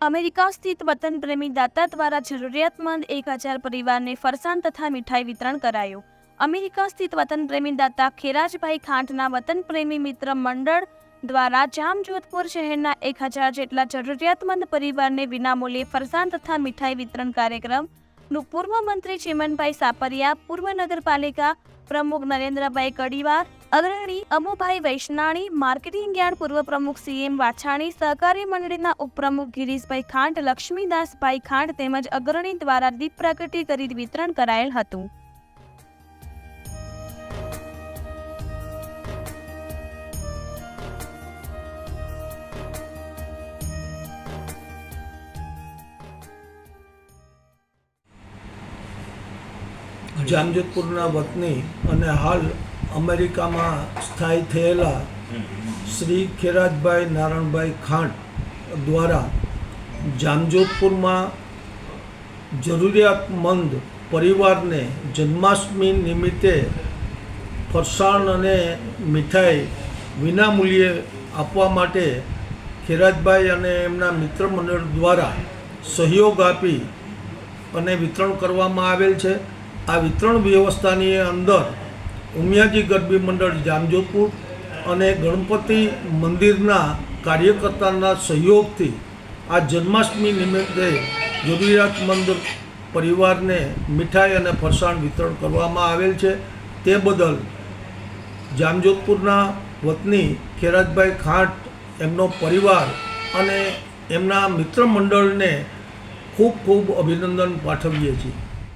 America સ્થિત વતન પ્રેમી દાતા દ્વારા જરૂરિયાતમંદ એક હજાર પરિવારને ફરસાણ તથા મીઠાઈ વિતરણ કરાયું. અમેરિકા સ્થિત વતન પ્રેમી દાતા ખેરાજભાઈ ખાંટના વતન પ્રેમી મિત્ર મંડળ દ્વારા જામજોધપુર શહેરના એક હજાર જેટલા જરૂરિયાતમંદ પરિવારને વિનામૂલ્યે ફરસાણ તથા મીઠાઈ વિતરણ કાર્યક્રમનું પૂર્વ મંત્રી ચિમનભાઈ સાપરિયા, પૂર્વ નગરપાલિકા પ્રમુખ નરેન્દ્રભાઈ કડીવાર, અગ્રણી અમુભાઈ વૈષ્ણાણી, માર્કેટિંગ યાર્ડ પૂર્વ પ્રમુખ સીએમ વાછાણી, સહકારી મંડળીના ઉપપ્રમુખ ગિરીશભાઈ ખાંટ, લક્ષ્મીદાસભાઈ ખાંટ તેમજ અગ્રણી દ્વારા દીપ પ્રાગટ્ય કરી વિતરણ કરાયેલ હતું. જામજોધપુરના વતની અને હાલ અમેરિકામાં સ્થાયી થયેલા શ્રી ખેરાજભાઈ નારણભાઈ ખાંટ દ્વારા જામજોધપુરમાં જરૂરિયાતમંદ પરિવારને જન્માષ્ટમી નિમિત્તે ફરસાણ અને મીઠાઈ વિનામૂલ્યે આપવા માટે ખેરાજભાઈ અને એમના મિત્ર મંડળ દ્વારા સહયોગ આપી અને વિતરણ કરવામાં આવેલ છે. આ વિતરણ વ્યવસ્થાની અંદર ઉમિયાજી ગરબી મંડળ જામજોધપુર અને ગણપતિ મંદિરના કાર્યકર્તાના સહયોગથી આ જન્માષ્ટમી નિમિત્તે જરૂરિયાતમંદ પરિવારને મીઠાઈ અને ફરસાણ વિતરણ કરવામાં આવેલ છે. તે બદલ જામજોધપુરના વતની ખેરાજભાઈ ખાંટ, એમનો પરિવાર અને એમના મિત્ર મંડળને ખૂબ ખૂબ અભિનંદન પાઠવીએ છીએ.